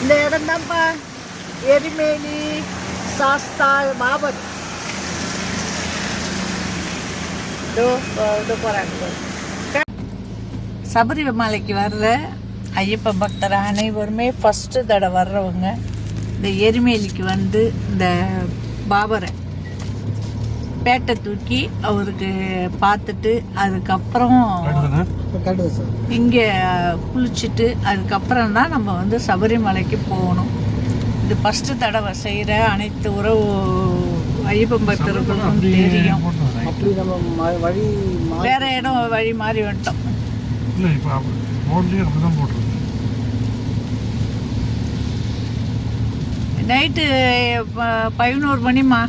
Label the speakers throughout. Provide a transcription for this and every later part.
Speaker 1: இந்த இடம் தான்ப்பா எரிமேலி சாஸ்தா பாபர் இது போகிறாங்க சபரிமலைக்கு வர்ற ஐயப்ப பக்தர் அனைவருமே ஃபஸ்ட்டு தடவை வர்றவங்க இந்த எரிமேலிக்கு வந்து இந்த பாபரை. பேட்டை தூக்கி அவருக்கு பார்த்துட்டு அதுக்கப்புறம் இங்கே குளிச்சுட்டு அதுக்கப்புறம் தான் நம்ம வந்து சபரிமலைக்கு போகணும். இது ஃபஸ்ட்டு தடவை செய்கிற அனைத்து உறவு ஐயப்பன் பக்தர்களுக்கும் தெரியும். வேற இடம் வழி மாறி வந்துட்டோம். நைட்டு பதினோரு மணிமா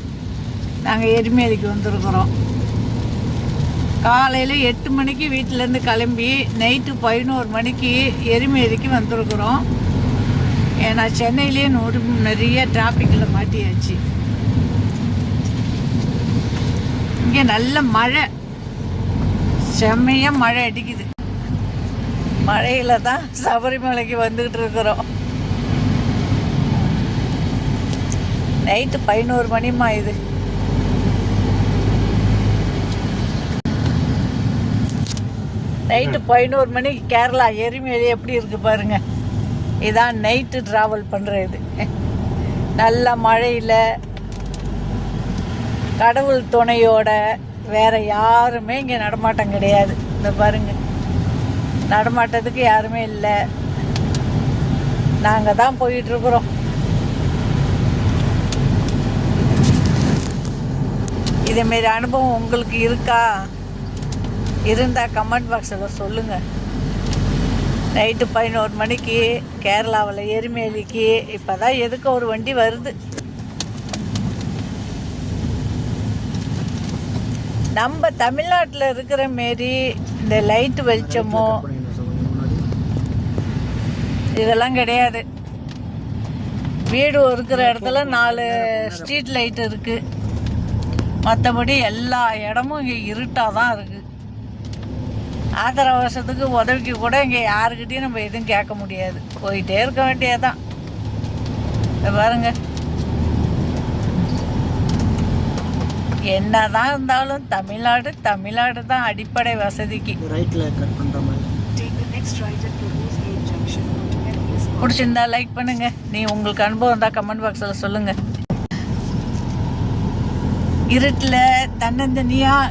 Speaker 1: நாங்கள் எருமேலிக்கு வந்திருக்கிறோம். காலையில் எட்டு மணிக்கு வீட்டிலேருந்து கிளம்பி நைட்டு பதினோரு மணிக்கு எருமேலிக்கு வந்திருக்குறோம். ஏன்னா சென்னையிலே நூறு நிறைய டிராஃபிக்கில் மாட்டியாச்சு. இங்கே நல்ல மழை. செம்மையாக மழை அடிக்குது. மழையில் தான் சபரிமலைக்கு வந்துக்கிட்டு இருக்கிறோம். நைட்டு பதினோரு மணிமா இது. நைட்டு பதினோரு மணிக்கு கேரளா எரிமேலி எப்படி இருக்கு பாருங்க. இதான் நைட்டு ட்ராவல் பண்ணுற இது. நல்ல மழையில் கடவுள் துணையோட வேற யாருமே இங்கே நடமாட்டம் கிடையாது. இந்த பாருங்க. நடமாட்டத்துக்கு யாருமே இல்லை. நாங்கள் தான் போயிட்டு இருக்கிறோம். இதேமாரி அனுபவம் உங்களுக்கு இருக்கா? இருந்தால் கமெண்ட் பாக்ஸில் சொல்லுங்கள் நைட்டு பதினோரு மணிக்கு கேரளாவில் எருமேலிக்கு இப்போ தான் எதுக்கு ஒரு வண்டி வருது. நம்ம தமிழ்நாட்டில் இருக்கிற மாரி இந்த லைட்டு வெளிச்சமோ இதெல்லாம் கிடையாது. வீடு இருக்கிற இடத்துல நாலு ஸ்ட்ரீட் லைட் இருக்குது மற்றபடி எல்லா இடமும் இங்கே இருட்டாக தான் இருக்குது ஆத்திர அவசரத்துக்கு உதவிக்கு கூட இங்கே யாருக்கிட்டையும் நம்ம எதுவும் கேட்க முடியாது. போயிட்டே இருக்க வேண்டியதுதான். இதை பாருங்க. என்னதான் இருந்தாலும் தமிழ்நாடு தமிழ்நாடு தான் அடிப்படை வசதிக்கு.
Speaker 2: ரைட்டில் கட் பண்ணுற மாதிரி.
Speaker 3: Take the next right at Provost Gate Junction onto Memphis
Speaker 1: பிடிச்சிருந்தா லைக் பண்ணுங்க. நீ உங்களுக்கு அனுபவம் இருந்தால் கமெண்ட் பாக்ஸில் சொல்லுங்க. இருட்டில் தன்னந்தனியாக